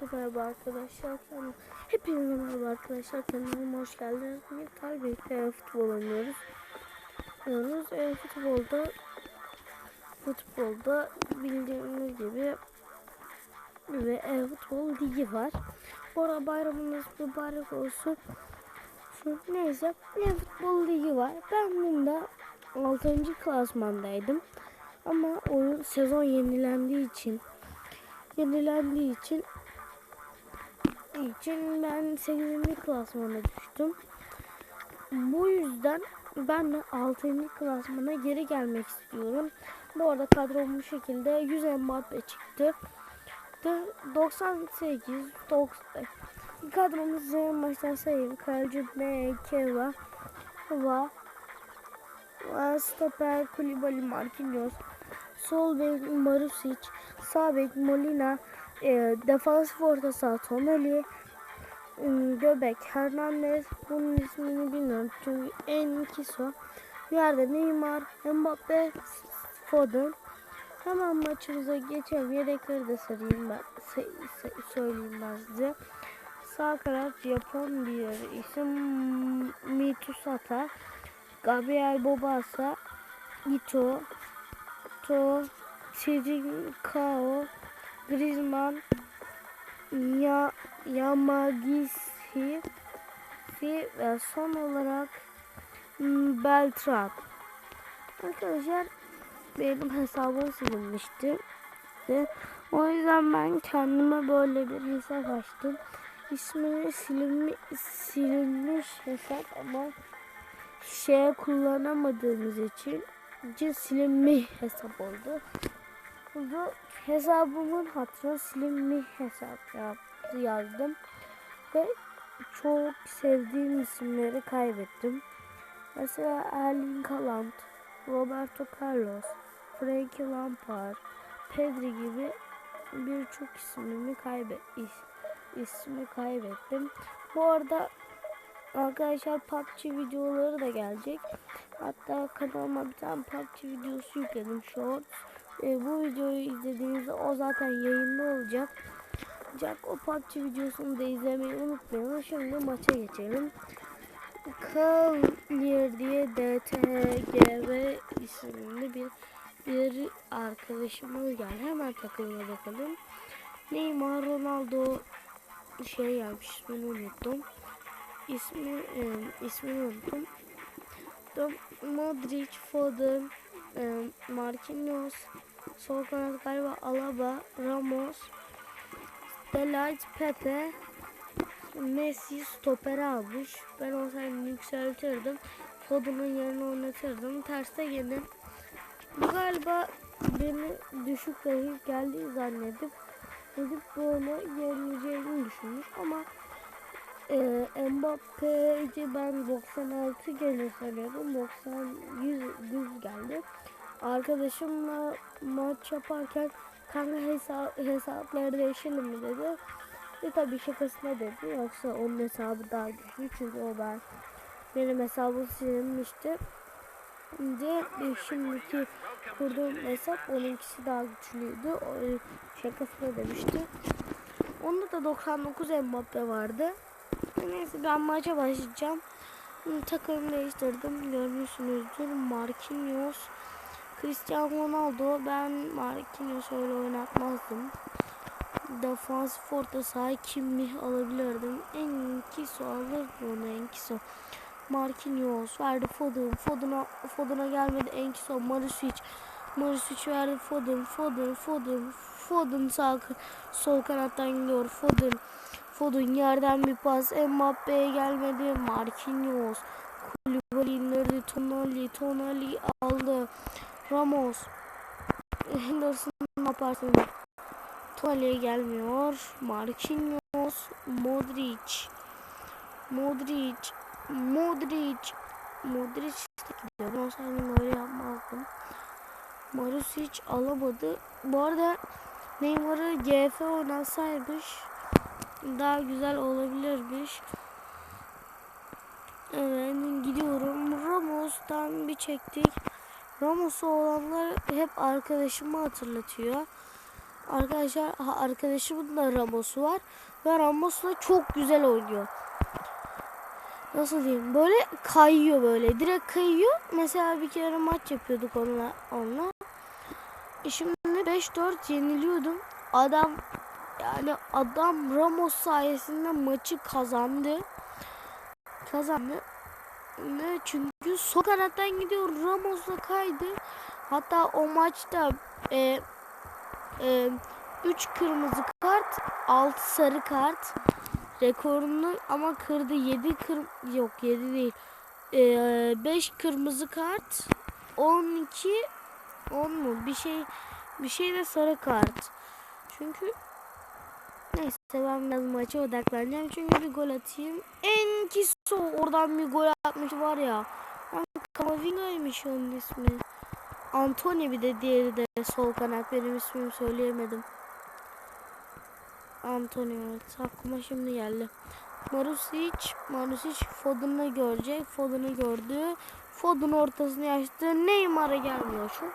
Hepinize merhaba arkadaşlar. Hepinize merhaba arkadaşlar. Kanalıma hoş geldiniz. Bugün Kalbek'te futbol oynuyoruz. Oynuyoruz. E, futbolda futbolda bildiğiniz gibi ve e, futbol ligi var. Bu arada bayramınız mübarek olsun. Şu, neyse e, futbol ligi var. Ben bunda 6. klasmandaydım. Ama oyun sezon yenilendiği için yenilendiği için için ben 8. klasmana düştüm. Bu yüzden ben de 6. klasmana geri gelmek istiyorum. Bu arada kadrom bu şekilde 100 Mbappe çıktı. De- 98 90 kadromuzu maçtan sayayım. Kaleci M. Keva Va Va Stoper Kulibali Marquinhos Sol bek Marusic Sağ bek Molina e, Defans orta saha Tonali e, Göbek Hernandez Bunun ismini bilmiyorum çünkü en ikisi o. Bir yerde Neymar Mbappe Foden Hemen maçımıza geçelim. Yedekleri de sarayım ben. söyleyeyim ben size. Sağ kanat Japon bir isim Mitusata. Gabriel Bobasa. Ito. To. Chirinkao. Griezmann. Ya, Yamagisi. Ve son olarak hmm, Beltran. Arkadaşlar benim hesabım silinmişti. Ve o yüzden ben kendime böyle bir hesap açtım. İsmini silinmi, silinmiş hesap ama şey kullanamadığımız için silinmiş hesap oldu. Bu hesabımın hatırına silinmiş hesap yazdım. Ve çok sevdiğim isimleri kaybettim. Mesela Erling Haaland, Roberto Carlos, Frankie Lampard, Pedri gibi birçok ismimi kaybet is, ismi kaybettim. Bu arada arkadaşlar PUBG videoları da gelecek. Hatta kanalıma bir tane PUBG videosu yükledim short. E, bu videoyu izlediğinizde o zaten yayında olacak. Ancak o PUBG videosunu da izlemeyi unutmayın. Şimdi maça geçelim. Clear diye DTGV isimli bir bir arkadaşımız geldi. Hemen takımına bakalım. Neymar Ronaldo şey yapmış ismini unuttum. İsmi e, ismini unuttum. Modric, Foden, e, Marquinhos, sol kanat galiba Alaba, Ramos, Delight, Pepe, Messi stoper almış. Ben olsaydım yükseltirdim. Foden'ın yerine oynatırdım. Terste yine bu galiba beni düşük rahip geldiği zannedip gidip böyle yenileceğini düşünmüş ama e, Mbappe'ci ben 96 gelir sanıyordum 90 100 düz geldi arkadaşımla maç yaparken kanka hesap, hesapları değişelim mi dedi ve tabii şakasına dedi yoksa onun hesabı daha güçlü çünkü o ben benim hesabım silinmişti Şimdi e, şimdiki kurduğum hesap onunkisi daha güçlüydü. O e, şakasına demişti. Onda da 99 Mbappe vardı. Neyse ben maça başlayacağım. Takımı değiştirdim. Görmüşsünüzdür. Marquinhos, Cristiano Ronaldo. Ben Marquinhos'u öyle oynatmazdım. Defans orta saha kimi alabilirdim. Enkiso alırdı onu Enkiso. Marquinhos verdi Foden. Foden'a Foden'a gelmedi Enkiso, Marusic. Marusic verdi Foden. Foden, Foden. Foden sağ sol kanattan gidiyor. Foden. Foden yerden bir pas. Mbappe'ye gelmedi. Marquinhos. Koulibaly indirdi. Tonali. Tonali aldı. Ramos. Henderson yaparsın? Tonali'ye gelmiyor. Marquinhos. Modric. Modric. Modric. Modric de gidiyor. Ben olsaydım öyle yapmazdım. Marusic alamadı. Bu arada Neymar'ı GF oynatsaymış daha güzel olabilirmiş. Evet gidiyorum. Ramos'tan bir çektik. Ramos'u olanlar hep arkadaşımı hatırlatıyor. Arkadaşlar arkadaşımın da Ramos'u var. Ve Ramos da çok güzel oynuyor. Nasıl diyeyim? Böyle kayıyor böyle. Direkt kayıyor. Mesela bir kere maç yapıyorduk onunla. onunla. E şimdi 5-4 yeniliyordum. Adam yani adam Ramos sayesinde maçı kazandı. Kazandı. Ne çünkü sol kanattan gidiyor Ramos'la kaydı. Hatta o maçta e, e, 3 kırmızı kart, 6 sarı kart rekorunu ama kırdı. 7 kır yok 7 değil. 5 kırmızı kart, 12 10 mu? Bir şey bir şey de sarı kart. Çünkü neyse ben biraz maça odaklanacağım. Çünkü bir gol atayım. Enkiso oradan bir gol atmış var ya. Kamavinga'ymış onun ismi. Antony bir de diğeri de sol kanat. Benim ismimi söyleyemedim. Antony evet. Aklıma şimdi geldi. Marusic, Marusic Foden'ı görecek. Foden'ı gördü. Foden ortasını açtı. Neymar'a gelmiyor şu.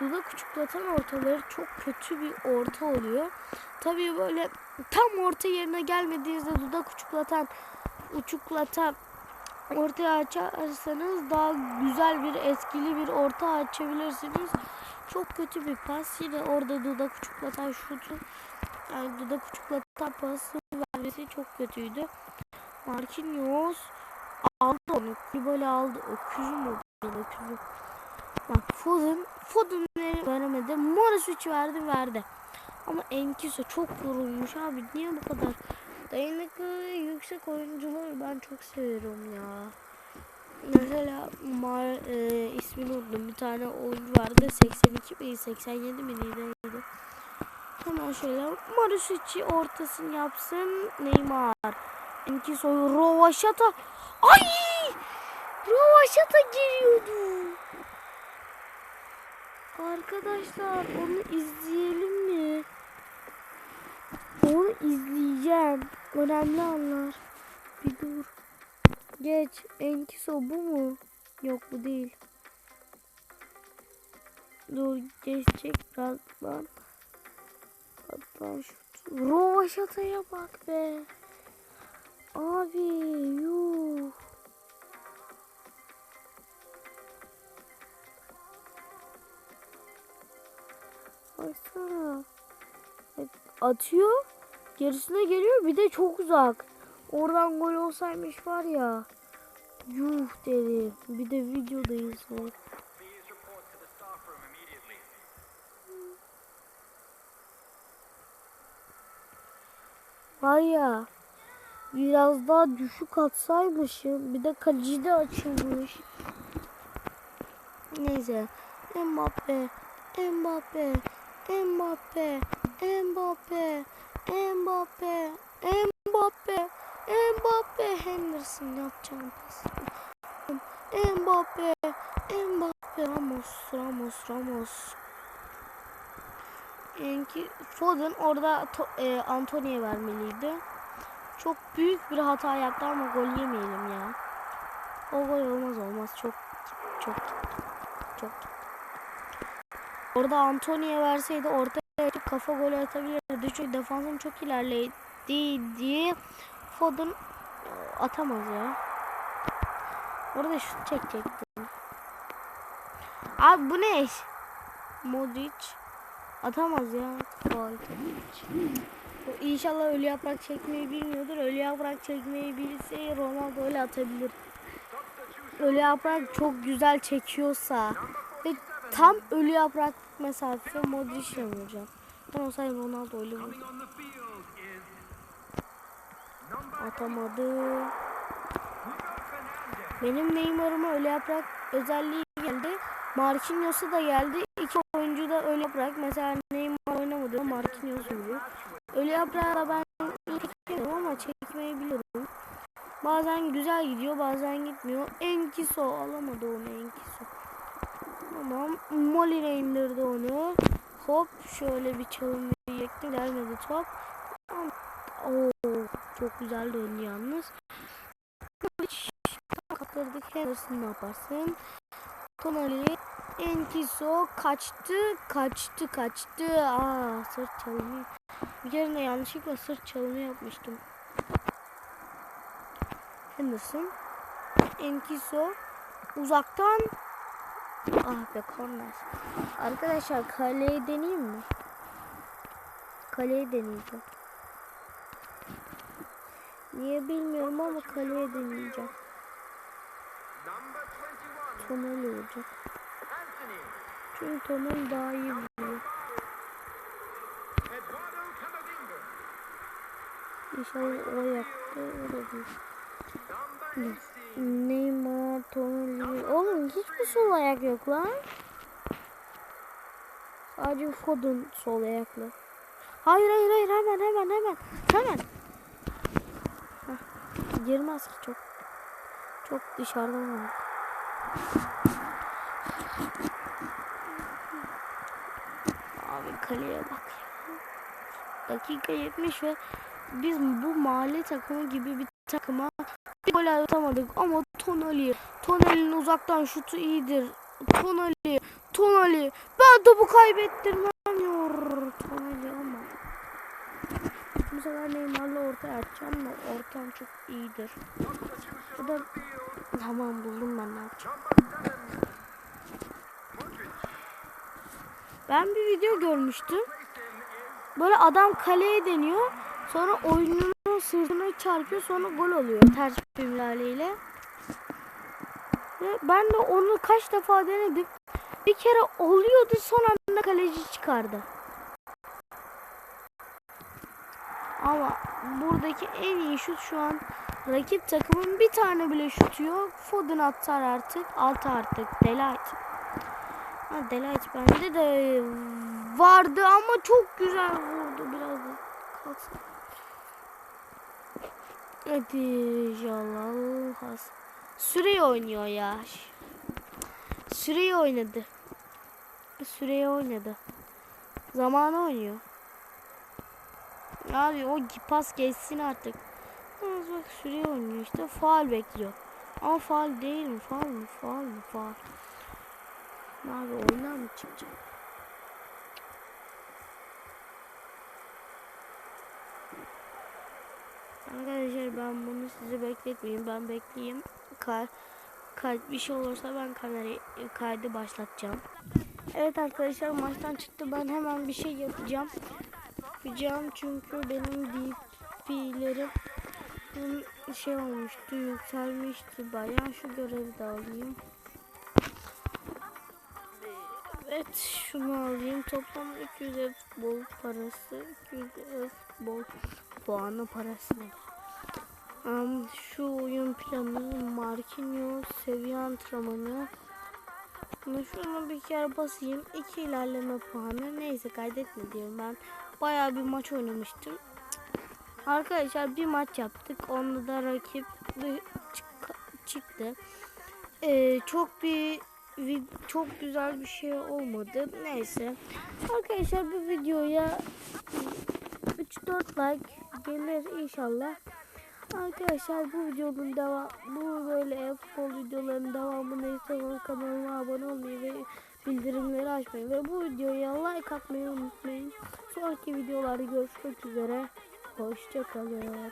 Dudak uçuklatan ortaları çok kötü bir orta oluyor. Tabii böyle tam orta yerine gelmediğinizde dudak uçuklatan uçuklatan ortaya açarsanız daha güzel bir etkili bir orta açabilirsiniz. Çok kötü bir pas. Yine orada dudak uçuklatan şutu yani dudak uçuklatan pası vermesi çok kötüydü. Marquinhos aldı onu. Böyle aldı. Öküzüm oldu. Öküzüm. Bak Foden, Foden veremedi. Morisic verdi verdi. Ama Enkiso çok yorulmuş abi. Niye bu kadar dayanıklı yüksek oyuncuları ben çok seviyorum ya. Mesela Mar e, ismini unuttum. Bir tane oyuncu vardı. 82 mi 87 mi neydi? Hemen şöyle Marisic'i ortasını yapsın. Neymar. Enkiso'yu Rovaşata. Ay! Rovaşata giriyordu. Arkadaşlar onu izleyelim mi? Onu izleyeceğim. Önemli anlar. Bir dur. Geç. Enkiso bu mu? Yok bu değil. Dur geçecek birazdan. Hatta şu Rovaşata'ya bak be. Abi yuh. Baksana. Bak, Atıyor. Gerisine geliyor bir de çok uzak. Oradan gol olsaymış var ya. Yuh dedi. Bir de videodayız. immediately. Var ya. Biraz daha düşük atsaymışım. Bir de kaleci de açılmış. Neyse. Mbappe. Mbappe. Mbappe. Mbappe. Mbappe. Mbappe. Mbappe. Henderson yapacağım pas. Mbappe. Mbappe. Ramos. Ramos. Ramos. Enki Foden orada e, Antony'ye vermeliydi. Çok büyük bir hata yaptı ama gol yemeyelim ya. O gol olmaz olmaz. Çok çok çok. Orada Antony'ye verseydi ortaya açıp kafa golü atabilirdi. Çünkü defansım çok ilerledi. Foden e, atamaz ya. Orada şut çekecekti. Abi bu ne? Modric atamaz ya. Gol. İnşallah ölü yaprak çekmeyi bilmiyordur. Ölü yaprak çekmeyi bilse Ronaldo öyle atabilir. Ölü yaprak çok güzel çekiyorsa ve tam ölü yaprak mesafe Modric'le vuracağım. Ben olsaydım Ronaldo öyle vurdu. Atamadı. Benim Neymar'ıma öyle yaprak özelliği geldi. Marquinhos'a da geldi. İki oyuncu da öyle yaprak. Mesela Neymar oynamadı ama Marquinhos vuruyor. Öyle yaprağı da ben çekemiyorum ama çekmeyi biliyorum. Bazen güzel gidiyor bazen gitmiyor. Enkiso alamadı onu Enkiso. Tamam. Molina indirdi onu. Hop şöyle bir çalım yekti. Gelmedi top. Oo, çok güzel döndü yalnız. Kaptırdık. Henderson ne yaparsın? Tonali Enkiso kaçtı, kaçtı, kaçtı. Aa, sırt çalımı. Bir yerine yanlışlıkla sırt çalımı yapmıştım. Henderson. Enkiso. Uzaktan. Ah be korner. Arkadaşlar kaleye deneyeyim mi? Kaleye deneyeceğim. Niye bilmiyorum ama kaleye deneyeceğim. Number 21, Tonali olacak. Çünkü Tonali daha iyi vuruyor. İnşallah o yaptı. O da değil. 18, Neymar, Tonali. Oğlum hiçbir sol ayak yok lan. Sadece Foden sol ayaklı. Hayır hayır hayır hemen hemen hemen. Hemen. Hah, girmez ki çok. Çok dışarıdan var. Abi kaleye bak ya. Dakika 70 ve biz bu mahalle takımı gibi bir takıma bir gol atamadık ama Tonali Tonali'nin uzaktan şutu iyidir. Tonali Tonali ben topu kaybettirmiyor. Tonali ama bu sefer Neymar'la ortaya atacağım da ortam çok iyidir. Bu da tamam buldum ben ne yapacağım. number 7, Modric. Ben bir video görmüştüm. Böyle adam kaleye deniyor. Sonra oyuncunun sırtına çarpıyor. Sonra gol oluyor ters müdahaleyle. Ve ben de onu kaç defa denedim. Bir kere oluyordu son anda kaleci çıkardı. Ama buradaki en iyi şut şu an rakip takımın bir tane bile şutu yok. Foden atar artık. Altı artık. Delight. Ha Delight bende de vardı ama çok güzel vurdu biraz kalsın. Hadi inşallah. has. Süreyi oynuyor ya. Süreyi oynadı. Süreyi oynadı. Zamanı oynuyor. Abi o pas geçsin artık. Yalnız bak süreyi oynuyor işte. Faal bekliyor. Ama faal değil mi? Faal mi? Faal mi? Faal. Abi oynar mı çıkacak? Arkadaşlar ben bunu size bekletmeyeyim. Ben bekleyeyim. Ka ka bir şey olursa ben kamerayı kaydı başlatacağım. Evet arkadaşlar maçtan çıktı. Ben hemen bir şey yapacağım. Yapacağım çünkü benim DP'lerim şey olmuştu, yükselmişti bayağı. Şu görevi de alayım. Evet şunu alayım. Toplam 200 ev futbol parası. 200 ev futbol puanı parası. Um, şu oyun planı Marquinhos seviye antrenmanı. Şunu bir kere basayım. İki ilerleme puanı. Neyse kaydetme diyorum ben. Bayağı bir maç oynamıştım. Arkadaşlar bir maç yaptık. Onda da rakip çıktı. Ee, çok bir çok güzel bir şey olmadı. Neyse. Arkadaşlar bu videoya 3-4 like gelir inşallah. Arkadaşlar bu videonun devam bu böyle futbol videoların devamını istiyorsanız kanalıma abone olmayı ve bildirimleri açmayı ve bu videoya like atmayı unutmayın. Sonraki videolarda görüşmek üzere. Hoşçakalın.